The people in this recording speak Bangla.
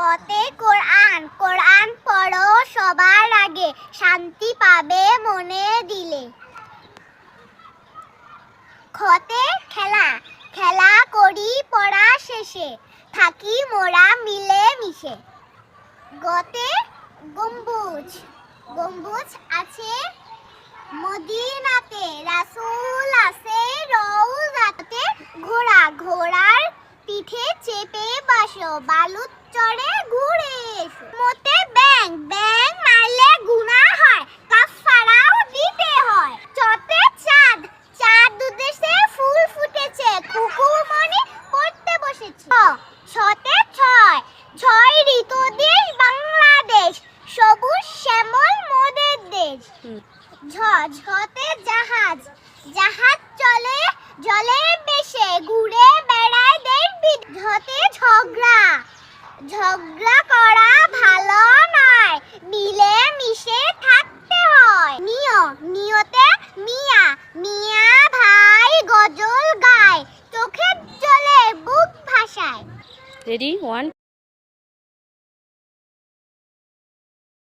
কতে কোরআন কোরআন পড়ো সবার আগে, শান্তি পাবে মনে দিলে। খতে খেলা খেলা করি পড়া শেষে, থাকি মোরা মিলে মিশে। গতে গম্বুজ গম্বুজ আছে মদিনাতে, রাসূল আছে রওজাতে, ঘোড়া, ঘোড়ার পিঠে চেপে বসো বালুত চড়ে ঘুরে এসো। মতে ব্যাং ব্যাং মারলে গুনাহ হয় কাফারাও দিতে হয়। চতে চাঁদ চাঁদ উদেশে ফুল ফুটেছে, কুকুর মনি পড়তে বসেছে। ছতে ছয় ছয় ঋতু দেশ বাংলাদেশ, সবুজ শ্যামল মোদের দেশ। ঝ ঝতে জাহাজ জাহাজ চলে, জলে বেশে ঘুরে বেড়ায় দেশ বিদ ঝতে ঝগড়া ঝগড়া করা ভালো নয়। মিলে মিশে থাকতে হয়। নিয় নিয়তে মিয়া মিয়া ভাই গজল গায়। চোখের জলে বুক ভাসায়। Ready one